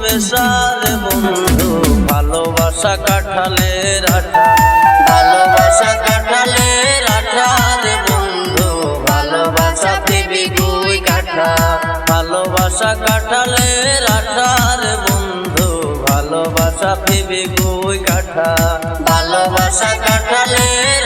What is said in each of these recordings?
মেশারে বন্ধু, ভালোবাসা কাঠালের আঠা। ভালোবাসা কাঠালের আঠা রে বন্ধু, ভালোবাসা দেবী গুই কাঠা। ভালোবাসা কাঠালের আঠা রে বন্ধু, ভালোবাসা দেবী গুই কাঠা। ভালোবাসা কাঠালের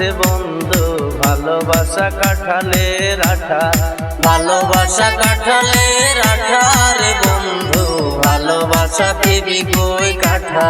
রে বন্ধু ভালোবাসা কাঠালের আঠা। ভালোবাসা কাঠালের আঠা রে বন্ধু ভালোবাসা দেবী কই কাঠা?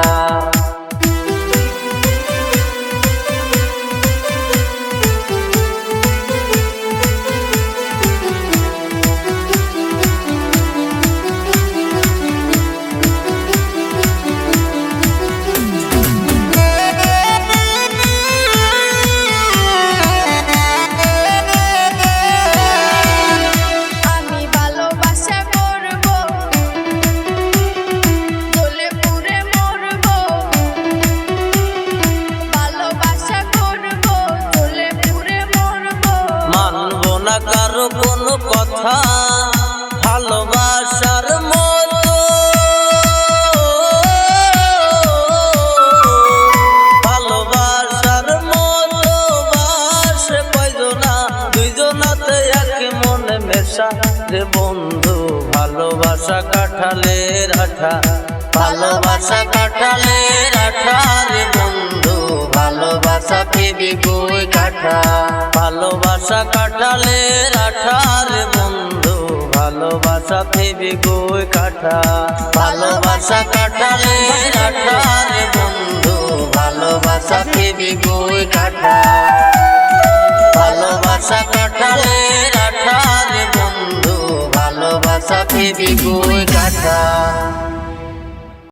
মানব না কারও কোনো কথা, ভালোবাসার মতো। ভালোবাসার মতো বাসে, কয়জনা, দুইজনাতে এক মনে মেশা রে বন্ধু ভালোবাসা কাঠালের আঠা, ভালোবাসা কাঠালের আঠা। রে বন্ধু ভালোবাসা দেবী বই কাঠা? ভালোবাসা কাঠালের আঠা রে বন্ধু। ভালোবাসা দেবী বই কাঠা? ভালোবাসা কাঠালের আঠা রে বন্ধু। ভালোবাসা দেবী বই কাঠা? ভালোবাসা কাঠালের আঠা রে বন্ধু। ভালোবাসা দেবী বই কাঠা?